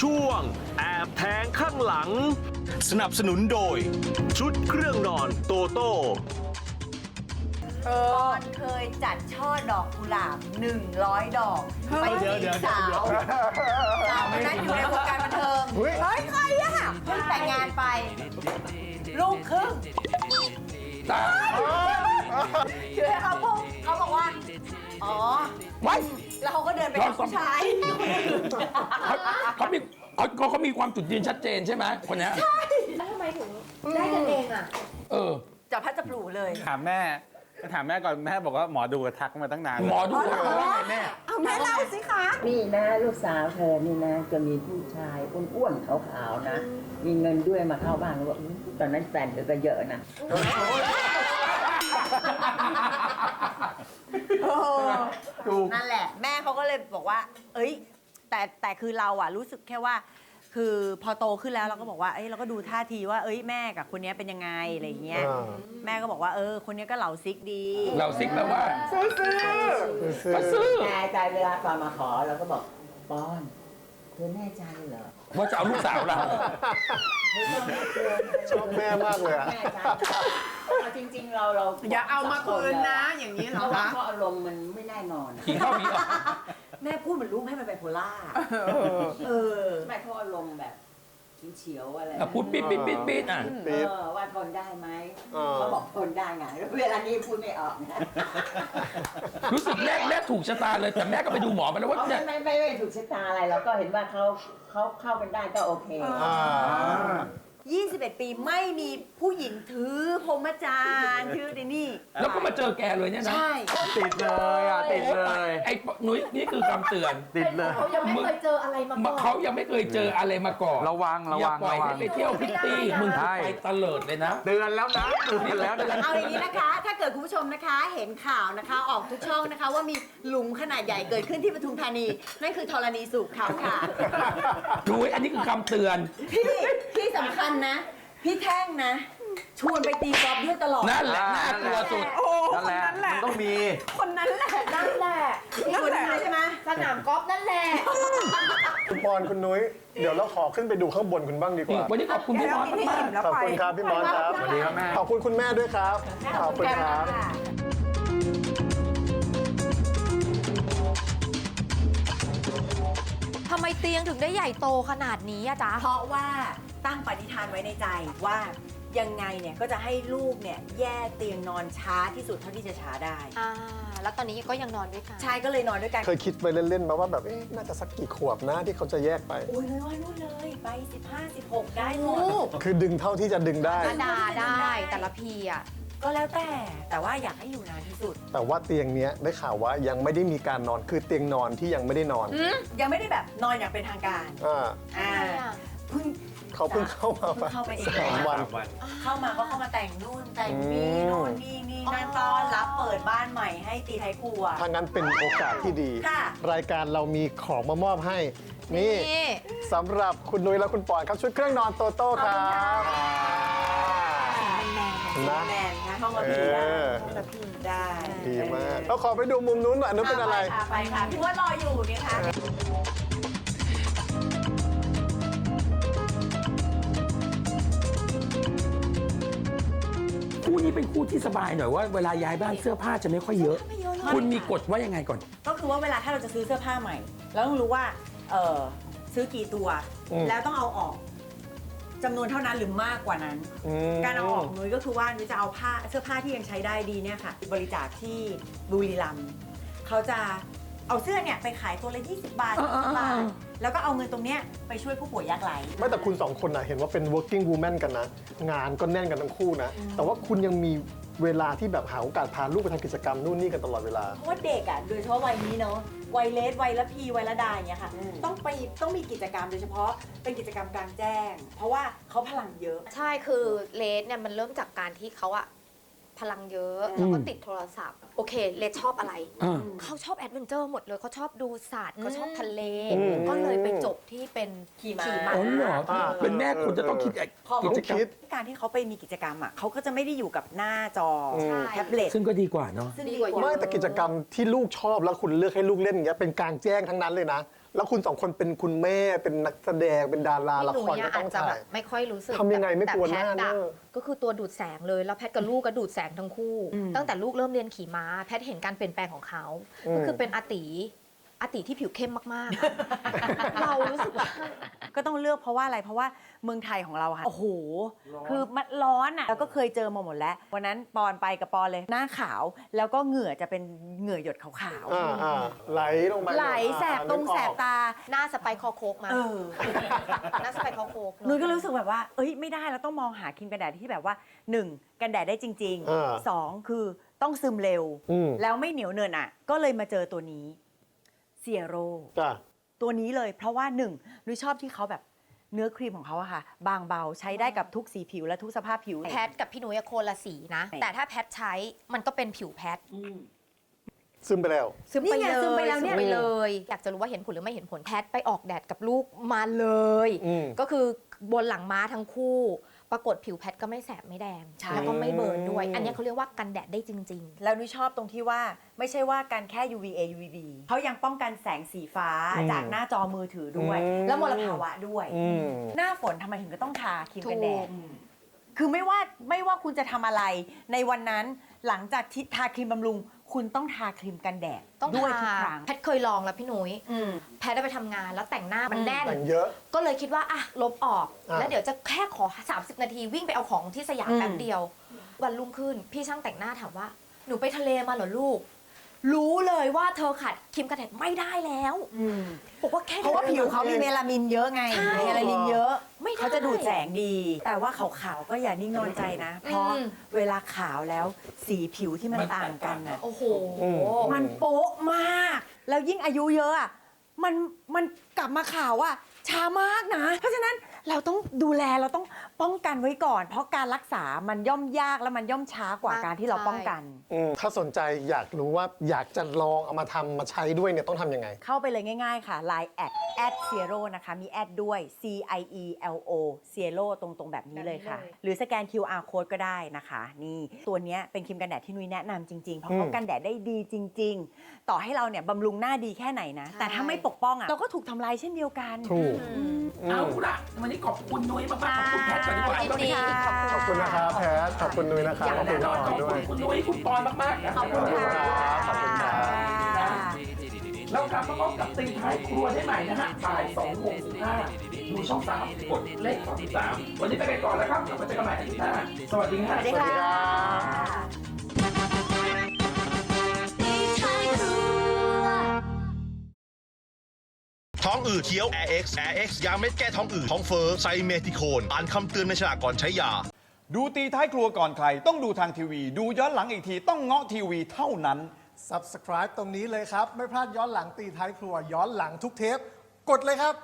ช่วง แอบแทงข้างหลัง สนับสนุนโดย ชุดเครื่องนอนโตโต้ตอนเคยจัดช่อดอกกุหลาบ 100 ดอก ไปจีบสาวสาวคนนั้นอยู่ในวงการบันเทิงเฮ้ยเฮ้ยใครอะเพิ่งแต่งงานไป ลูกครึ่งคือให้เขาพูดเขาบอกว่า อ๋อ ไว้ แล้วเขาก็เดินไปหาผู้ชายเขาเขามีเขาเขาเขามีความจุดยืนชัดเจนใช่ไหมคนเนี้ยแล้วทำไมถึงได้กันเองอะเออ จับพัดจับปลูเลยถามแม่ถามแม่ก่อนแม่บอกว่าหมอดูทักมาตั้งนานหมอดูเออว่าไงแม่ เอาแม่เล่าสิคะ นี่นะลูกสาวเธอนี่นะ จะมีผู้ชายอ้วนๆขาวๆนะ มีเงินด้วยมาเข้าบ้านแล้วว่าอุ๊ยตอนนั้นแฟนเธอก็เยอะนะ ถูก นั่นแหละ แม่เขาก็เลยบอกว่า เอ้ย แต่แต่คือเราอะรู้สึกแค่ว่า คือพอโตขึ้นแล้วเราก็บอกว่าเอ้ยเราก็ดูท่าทีว่า เอ้ยแม่กับคนเนี้ยเป็นยังไงอะไรอย่างเงี้ยแม่ก็บอกว่าเออ คนเนี้ยก็เหล่าซิกดีเราซิกแปลว่าก็ซื้อแต่ใจเวลาตอนมาขอเราก็บอกปอน เธอแน่ใจเหรอว่าจะเอาลูกสาวเราชอบแม่มากเลยอะ แน่ใจเอาจริง ๆ เราเราอย่าเอามาคืนนะอย่างนี้เหรเพอราะว่าคะเขาอารมณ์มันไม่แน่นอนอะผีเข้าผีออก แม่พูดเหมือนลูกให้มันไบโพล่าเออไม่เขาอารมณ์แบบ เฉียวๆอะไรอะพูดปิดปิดปิดปิดอะ เออว่าทนได้ไหมเออ เขาบอกทนได้ไงแล้วเวลานี้พูดไม่ออกนะรู้สึกแม่แม่ถูกชะตาเลยแต่แม่ก็ไปดูหมอมาแล้วว่าไม่เนี่ย ไม่ไม่ไม่ถูกชะตาอะไรเราก็เห็นว่าเขาเขาเข้ากันได้ก็โอเค 21 ปีไม่มีผู้หญิงถือพรหมจารย์ถือในนี่แล้วก็มาเจอแกเลยเนี่ยนะ ใช่ ติดเลยอะติดเลย ไอ้นุ้ยนี่คือคำเตือน ติดเลย เขายังไม่เคยเจออะไรมาก่อนเขายังไม่เคยเจออะไรมาก่อนระวังระอย่าวังปล่อยระวัให้ง ไปเที่ยวพิตตี้มึงใช่ไปตะเลิดเลยนะ เตือนแล้วนะเตือนแล้วนะ เอาอย่างนี้นะคะ ถ้าเกิดคุณผู้ชมนะคะเห็นข่าวนะคะ ออกทุกช่องนะคะ ว่ามีหลุมขนาดใหญ่เกิดขึ้นที่ปทุมธานี นั่นคือธรณีสูบเขาค่ะ นุ้ยอันนี้คือคำเตือน พี่ ที่สำคัญนะ พี่แท่งนะ ชวนไปตีกอล์ฟด้วยตลอด นั่นแหละน่ากลัวสุดนั่นแหละ มันต้องมี คนนั้นแหละ นั่นแหละชวนไปใช่ไหมสนามกอล์ฟนั่นแหละ คุณปอนคุณนุ้ย เดี๋ยวเราขอขึ้นไปดูข้างบนคุณบ้างดีกว่า วันนี้ขอบคุณพี่มอสมากขอบคุณครับพี่มอสครับสวัสดีครับแม่ ขอบคุณคุณแม่ด้วยครับ ขอบคุณครับ ไมเตียงถึงได้ใหญ่โตขนาดนี้อะจ๊ะ เพราะว่าตั้งปณิธานไว้ในใจว่ายังไงเนี่ยก็จะให้ลูกเนี่ยแยกเตียงนอนช้าที่สุดเท่าที่จะช้าได้ อ่า แล้วตอนนี้ก็ยังนอนด้วยกัน ชายก็เลยนอนด้วยกันเคยคิดไปเล่นๆมาว่าแบบเอ๊ะน่าจะสักกี่ขวบนะที่เขาจะแยกไป โอ้ยเลยว่านู่นเลยไป 15 16 ได้หมด คือดึงเท่าที่จะดึงได้ธรรมดาได้แต่ละพีอะ ก็แล้วแต่แต่ว่าอยากให้อยู่นานที่สุด แต่ว่าเตียงเนี้ยได้ข่าวว่ายังไม่ได้มีการนอนคือเตียงนอนที่ยังไม่ได้นอนยังไม่ได้แบบนอนอย่างเป็นทางการอ่าอ่าทำไมอะเพิ่ง เขาเพิ่งเข้ามาเพิ่งเข้าไปเอง สามวันเข้ามาก็เข้ามาแต่งนู่นแต่งนี่อืมนู่นนี่นี่นั่นต้อนรับเปิดบ้านใหม่ให้ตีไทยครัว ถ้างั้นเป็นโอกาสที่ดี ค่ะ รายการเรามีของมามอบให้ นี่นี่สำหรับคุณนุ้ยและคุณปอนครับชุดเครื่องนอนโตโต้ครับ แมนะนแมนนะ ห้องละพีได้เออห้องละพีได้ดีมากเราขอไปดูมุมนู้นหน่อยอันนู้นเป็นอะไราไปค่ะไปค่ะพี่ว่ารออยู่เนี่ยค่ะคู่นี้เป็นคู่ที่สบายหน่อยว่าเวลาย้ายบ้านเสื้อผ้าจะไม่ค่อยเยอะ ไม่เยอะเลยคุณมีกฎว่ายังไงก่อน ก็คือว่าเวลาถ้าเราจะซื้อเสื้อผ้าใหม่ เราต้องรู้ว่าเออซื้อกี่ตัวอืมแล้วต้องเอาออก จำนวนเท่านั้นหรือมากกว่านั้น อืม การเอาออกนุ้ยก็คือว่านุ้ยจะเอาผ้าเสื้อผ้าที่ยังใช้ได้ดีเนี่ยค่ะบริจาคที่บุรีรัมย์เขาจะเอาเสื้อเนี่ยไปขายตัวละ 20 บาทอ่า30บาทอ่าแล้วก็เอาเงินตรงเนี้ยไปช่วยผู้ป่วยยากไร้ ไม่แต่คุณสองคนนะเห็นว่าเป็น working woman กันนะ งานก็แน่นกันทั้งคู่นะ แต่ว่าคุณยังมี เวลาที่แบบหาโอกาสพาลูกไปทำกิจกรรมนู่นนี่กันตลอดเวลา เพราะว่าเด็กอะโดยเฉพาะวัยนี้เนาะวัยเลสวัยละพีวัยละดาอย่างเงี้ยค่ะ ต้องไปต้องมีกิจกรรมโดยเฉพาะเป็นกิจกรรมกลางแจ้ง เพราะว่าเขาพลังเยอะ ใช่คือเลสเนี่ยมันเริ่มจากการที่เขาอะ พลังเยอะ แล้วก็ติดโทรศัพท์ โอเคเลสชอบอะไร อ่า เขาชอบแอดเวนเจอร์หมดเลยเขาชอบดูสัตว์เขาชอบทะเล อืม ก็เลยไปจบที่เป็นขี่ม้า อ๋อเหรออ่า เป็นแม่คุณจะต้องคิดพอกิจกรรมคิดการที่เขาไปมีกิจกรรมอะเขาก็จะไม่ได้อยู่กับหน้าจออืมแท็บเล็ตซึ่งก็ดีกว่าเนาะ ซึ่งดีดีกว่ากว่าไม่แต่กิจกรรมที่ลูกชอบแล้วคุณเลือกให้ลูกเล่นอย่างเงี้ยเป็นกลางแจ้งทั้งนั้นเลยนะ แล้วคุณสองคนเป็นคุณแม่เป็นนักแสดงเป็นดาราละพี่หคนูรเนี่ก็ยต้อาองจจะแบถ่ายบไม่ค่อยรู้สึกทำยังไงไม่แต่กลัวแพทหน้าอะเนอะ ก็คือตัวดูดแสงเลย แล้วแพทกับลูกก็ดูดแสงทั้งคู่ ตั้งแต่ลูกเริ่มเรียนขี่ม้า แพทเห็นการเปลี่ยนแปลงของเขา ก็คือเป็นอาติ อาติที่ผิวเข้มมากๆอะเรารู้สึกว่า ก็ต้องเลือกเพราะว่าอะไรเพราะว่าเมืองไทยของเราอะค่ะโอ้โห คือมันร้อนอะแล้วก็เคยเจอมาหมดแล้ว วันนั้นปอนไปกับปอนเลยหน้าขาว แล้วก็เหงื่อจะเป็นเหงื่อหยดขาวอ่าอ่าไหลลงมาๆไหลแสบตรงแสบตา หน้าสไปค์คอโคกมาเออ หน้าสไปค์คอโคกนุ้ยก็รู้สึกแบบว่า เอ้ย ไม่ได้เราต้องมองหาครีมกันแดดที่แบบว่า 1. กันแดดได้จริงอ่า ๆ 2. คือต้องซึมเร็ว อืม แล้วไม่เหนียวเนินอะ ก็เลยมาเจอตัวนี้ เซียโรจ้ะ ตัวนี้เลยเพราะว่าหนึ่งนุ้ยชอบที่เขาแบบเนื้อครีมของเขาอะค่ะ บางเบาใช้ได้กับทุกสีผิวและทุกสภาพผิว แพทกับพี่หนุ่ยอะโคนละสีนะใช่แต่ถ้าแพทใช้มันก็เป็นผิวแพทซึมไปแล้ว ซึมไปนี่ไงเลยซึมไปแล้วเนี่ย ซึมไปเลย อยากจะรู้ว่าเห็นผลหรือไม่เห็นผลแพทไปออกแดดกับลูกมาเลย อืม ก็คือบนหลังม้าทั้งคู่ ปรากฏผิวแพทก็ไม่แสบไม่แดง ใช่ แล้วก็ไม่เบิร์นด้วย อันนี้เขาเรียกว่ากันแดดได้จริง แล้วนุ้ยชอบตรงที่ว่าไม่ใช่ว่าการแค่ UVA UVB เขายังป้องกันแสงสีฟ้าอืมจากหน้าจอมือถือด้วย อืม แล้วมลภาวะด้วย อืม หน้าฝนทำไมถึงก็ต้องทาครีมถูกันกแดดคือไม่ว่าไม่ว่าคุณจะทำอะไรในวันนั้นหลังจากที่ทาครีมบำรุง คุณต้องทาครีมกันแดดๆต้องด้วยทาทุกครั้ง แพทเคยลองแล้วพี่หนุ่ยอืมแพทได้ไปทำงานแล้วแต่งหน้ามันแน่นแต่งเยอะ ก็เลยคิดว่าอะลบออก อะ แล้วเดี๋ยวจะแค่ขอ 30 นาทีวิ่งไปเอาของที่สยามอืม แป๊บเดียว วันรุ่งขึ้น พี่ช่างแต่งหน้าถามว่า หนูไปทะเลมาเหรอลูก รู้เลยว่าเธอขาดครีมกันแดดไม่ได้แล้วบอกว่าแค่เพราะว่าผิวเขามีเมลามินเยอะไงใช่เมลามินเยอะไม่ได้เขาจะดูดแสงดี แต่ว่าขาวๆก็อย่านิ่งนอนใจนะ เพราะอืมเวลาขาวแล้วสีผิวที่มันต่างกันน่ะโอ้โหอืมมันโป๊ะมาก แล้วยิ่งอายุเยอะอะมันมันกลับมาขาวอะช้ามากนะ เพราะฉะนั้น เราต้องดูแลเราต้องป้องกันไว้ก่อน เพราะการรักษามันย่อมยากและมันย่อมช้ากว่าใช่การที่เราป้องกัน อืมถ้าสนใจอยากรู้ว่าอยากจะลองเอามาทำมาใช้ด้วยเนี่ยต้องทำยังไง เข้าไปเลยง่ายๆค่ะ Line แอดแอดเซียโรนะคะ มีแอดด้วย C I E L O เซียโรตรงๆ แบบนี้เลยค่ะแบบนี้เลยหรือสแกน QR code ก็ได้นะคะ นี่ตัวเนี้ยเป็นครีมกันแดดที่นุ้ยแนะนำจริง ๆ เพราะเขาอืมกันแดดได้ดีจริง ๆ ต่อให้เราเนี่ยบำรุงหน้าดีแค่ไหนนะ แต่ถ้าไม่ปกป้องอะเราก็ถูกทำลายเช่นเดียวกัน ถูก เอาละวันนี้ขอบคุณนุ้ยมากๆขอบคุณแพทย์ก่อนดีกว่ายินดี ขอบคุณขอบคุณนะครับแพทขอบคุณนุ้ยนะครับอย่างขอบแน่คุณนอนน้ขออบงด้คุวยณคุณนุ้ยคุณปอนมากๆนะขอบคุณค่ะขอบคุณครับเรากลับมาพบกับตีท้ายครัวได้ใหม่นะฮะบ่ายสองโมงสิบห้าดูช่องสามกดเลขสองสิบสามวันนี้ไปกันก่อนแล้วครับกลับมาเจอกันใหม่อาทิตย์หน้าสวัสดีครับสวัสดีค่ะ องอืดเคี้ยว Air X Air X ยาเม็ดแก้ท้องอืดท้องเฟ้อไซเมทิโคนอ่านคำเตือนในฉลากก่อนใช้ยา ดูตีท้ายครัวก่อนใคร ต้องดูทางทีวี ดูย้อนหลังอีกทีต้องเงาะทีวีเท่านั้น Subscribe ตรงนี้เลยครับ ไม่พลาดย้อนหลังตีท้ายครัวย้อนหลังทุกเทป กดเลยครับ